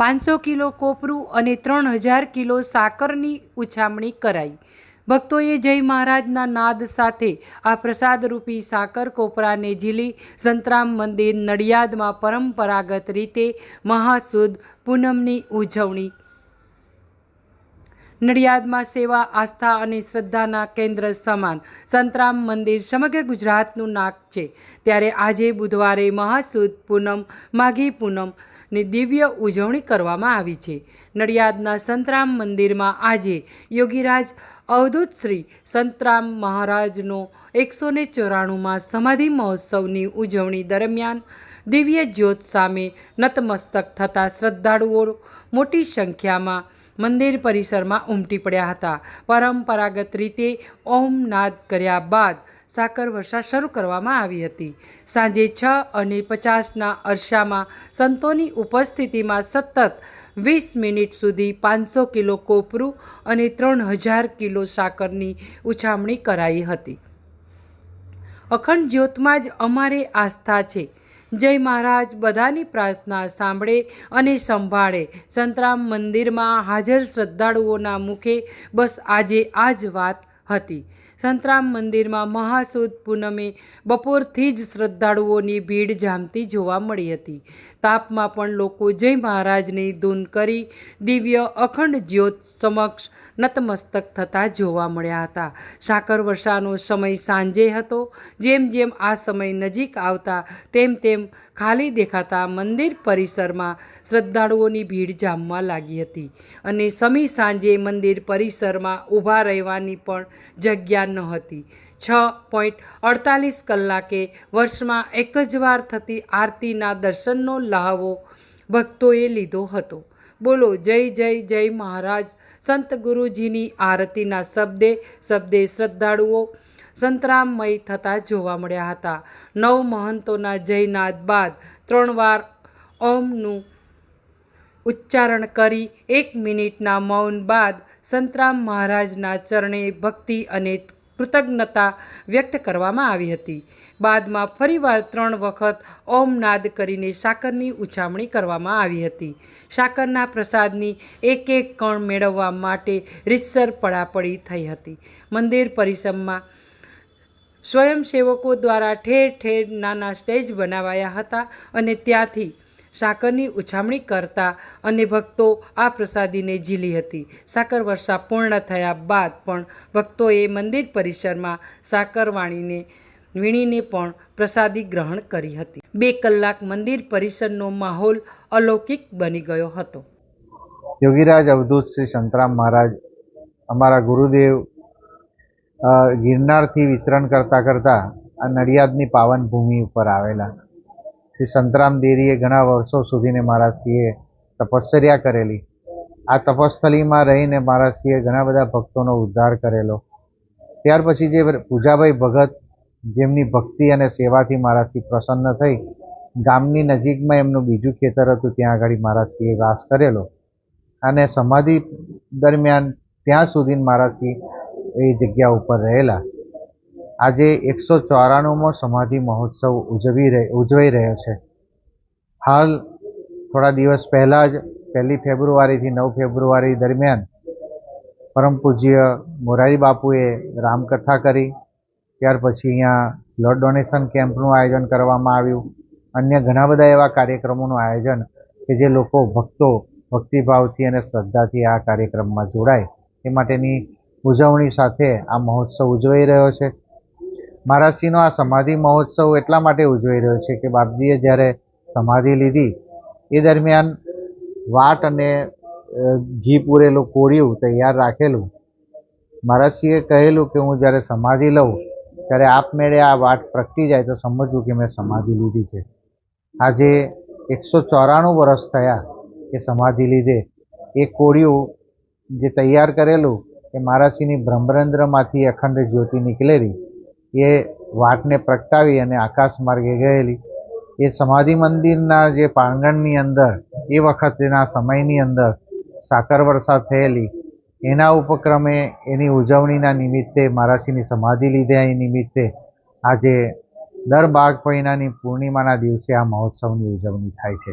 પાંચસો કિલો કોપરું અને ત્રણ હજાર કિલો સાકરની ઉછામણી કરાઈ. ભક્તોએ જય મહારાજના નાદ સાથે આ પ્રસાદરૂપી સાકર કોપરાને ઝીલી સંતરામ મંદિર નડિયાદમાં પરંપરાગત રીતે મહાસુદ પૂનમની ઉજવણી. નડિયાદમાં સેવા, આસ્થા અને શ્રદ્ધાના કેન્દ્ર સમાન સંતરામ મંદિર સમગ્ર ગુજરાતનું નાક છે. ત્યારે આજે બુધવારે મહાસુદ પૂનમ, માઘી પૂનમની દિવ્ય ઉજવણી કરવામાં આવી છે. નડિયાદના સંતરામ મંદિરમાં આજે યોગીરાજ અવધૂત શ્રી સંતરામ મહારાજનો એકસો ને ચોરાણુંમાં સમાધિ મહોત્સવની ઉજવણી દરમિયાન દિવ્ય જ્યોત સામે નતમસ્તક થતા શ્રદ્ધાળુઓ મોટી સંખ્યામાં મંદિર પરિસરમાં ઉમટી પડ્યા હતા. પરંપરાગત રીતે ઓમ નાદ કર્યા બાદ સાકર વર્ષા શરૂ કરવામાં આવી હતી. સાંજે છ અને પચાસના અરસામાં સંતોની ઉપસ્થિતિમાં સતત વીસ મિનિટ સુધી પાંચસો કિલો કોપરું અને ત્રણ હજાર કિલો સાકરની ઉછામણી કરાઈ હતી. અખંડ જ્યોતમાં જ અમારે આસ્થા છે. જય મહારાજ, બધાની પ્રાર્થના સાંભળે અને સંભાળે. સંતરામ મંદિરમાં હાજર શ્રદ્ધાળુઓના મુખે બસ આજે આ જ વાત હતી. સંતરામ મંદિરમાં મહાસુદ પૂનમે બપોરથી જ શ્રદ્ધાળુઓની ભીડ જામતી જોવા મળી હતી. તાપમાં પણ લોકો જય મહારાજની ધૂન કરી દિવ્ય અખંડ જ્યોત સમક્ષ નતમસ્તક થતાં જોવા મળ્યા હતા. સાકર વર્ષાનો સમય સાંજે હતો. જેમ જેમ આ સમય નજીક આવતા, તેમ તેમ ખાલી દેખાતા મંદિર પરિસરમાં શ્રદ્ધાળુઓની ભીડ જામવા લાગી હતી. અને સમી સાંજે મંદિર પરિસરમાં ઊભા રહેવાની પણ જગ્યા ન હતી. છ પોઈન્ટ અડતાલીસ કલાકે વર્ષમાં એક જ વાર થતી આરતીના દર્શનનો લહાવો ભક્તોએ લીધો હતો. બોલો, જય જય જય મહારાજ. સંત ગુરુજીની આરતીના શબ્દે શબ્દે શ્રદ્ધાળુઓ સંતરામમય થતા જોવા મળ્યા હતા. નવ મહંતોના જયનાદ બાદ ત્રણ વાર ઓમનું ઉચ્ચારણ કરી એક મિનિટના મૌન બાદ સંતરામ મહારાજના ચરણે ભક્તિ અને કૃતજ્ઞતા વ્યક્ત કરવામાં આવી હતી. બાદમાં ફરીવાર ત્રણ વખત ઓમનાદ કરીને સાકરની ઉછામણી કરવામાં આવી હતી. સાકરના પ્રસાદની એક એક કણ મેળવવા માટે રીતસર પડાપડી થઈ હતી. મંદિર પરિસરમાં સ્વયંસેવકો દ્વારા ઠેર ઠેર નાના સ્ટેજ બનાવાયા હતા અને ત્યાંથી સાકરની ઉછામણી કરતા અને ભક્તો આ પ્રસાદીને ઝીલી હતી. સાકર વર્ષા પૂર્ણ થયા બાદ પણ ભક્તોએ મંદિર પરિસરમાં સાકરવાણીને વીણીને પણ પ્રસાદી ગ્રહણ કરી હતી. બે કલાક મંદિર પરિસરનો માહોલ અલૌકિક બની ગયો હતો. યોગીરાજ અવધૂત શ્રી સંતરામ મહારાજ, અમારા ગુરુદેવ ગિરનારથી વિચરણ કરતાં કરતાં આ નડિયાદની પાવન ભૂમિ ઉપર આવેલા. શ્રી સંતરામ દેરીએ ઘણા વર્ષો સુધીને મહારાજશ્રીએ તપશ્ચર્યા કરેલી. આ તપસ્થલીમાં રહીને મહારાજશ્રીએ ઘણા બધા ભક્તોનો ઉદ્ધાર કરેલો. ત્યાર પછી જે પૂજાભાઈ ભગત જેમની ભક્તિ અને સેવાથી મહારાજશ્રી પ્રસન્ન થઈ, ગામની નજીકમાં એમનું બીજું ખેતર હતું, ત્યાં આગળ મહારાજશ્રીએ વાસ કરેલો. અને સમાધિ દરમિયાન ત્યાં સુધી મહારાજશ્રી એ જગ્યા ઉપર રહેલા. આજે એકસો ચોરાણુંમો સમાધિ મહોત્સવ ઉજવી ઉજવાઈ રહ્યો છે. હાલ થોડા દિવસ પહેલાં જ પહેલી ફેબ્રુઆરીથી નવ ફેબ્રુઆરી દરમિયાન પરમ પૂજ્ય મોરારી બાપુએ રામકથા કરી. ત્યાર પછી અહીંયા બ્લડ ડોનેશન કેમ્પનું આયોજન કરવામાં આવ્યું. અન્ય ઘણા બધા એવા કાર્યક્રમોનું આયોજન કે જે લોકો ભક્તો ભક્તિભાવથી અને શ્રદ્ધાથી આ કાર્યક્રમમાં જોડાય. એ માટેની ઉજવણી સાથે આ મહોત્સવ ઉજવાઈ રહ્યો છે. મહારાજશ્રીનો આ સમાધિ મહોત્સવ એટલા માટે ઉજવાઈ રહ્યો છે કે બાપજીએ જ્યારે સમાધિ લીધી, એ દરમિયાન વાટ અને ઘી પૂરેલું કોળિયું તૈયાર રાખેલું. મહારાજશ્રીએ કહેલું કે હું જ્યારે સમાધિ લઉં, ત્યારે આપમેળે આ વાટ પ્રગટી જાય તો સમજવું કે મેં સમાધિ લીધી છે. આજે એકસો ચોરાણું વર્ષ થયા એ સમાધિ લીધે. એ કોળિયું જે તૈયાર કરેલું એ મહારાજશ્રીની બ્રહ્મરંધ્રમાંથી અખંડ જ્યોતિ નીકળેલી, એ વાટને પ્રગટાવી અને આકાશ માર્ગે ગયેલી. એ સમાધિ મંદિરના જે પ્રાંગણની અંદર, એ વખતના સમયની અંદર સાકર વરસાદ થયેલી. એના ઉપક્રમે એની ઉજવણીના નિમિત્તે મહારાજશ્રીની સમાધિ લીધે એ નિમિત્તે આજે દર બાગ મહિનાની પૂર્ણિમાના દિવસે આ મહોત્સવની ઉજવણી થાય છે.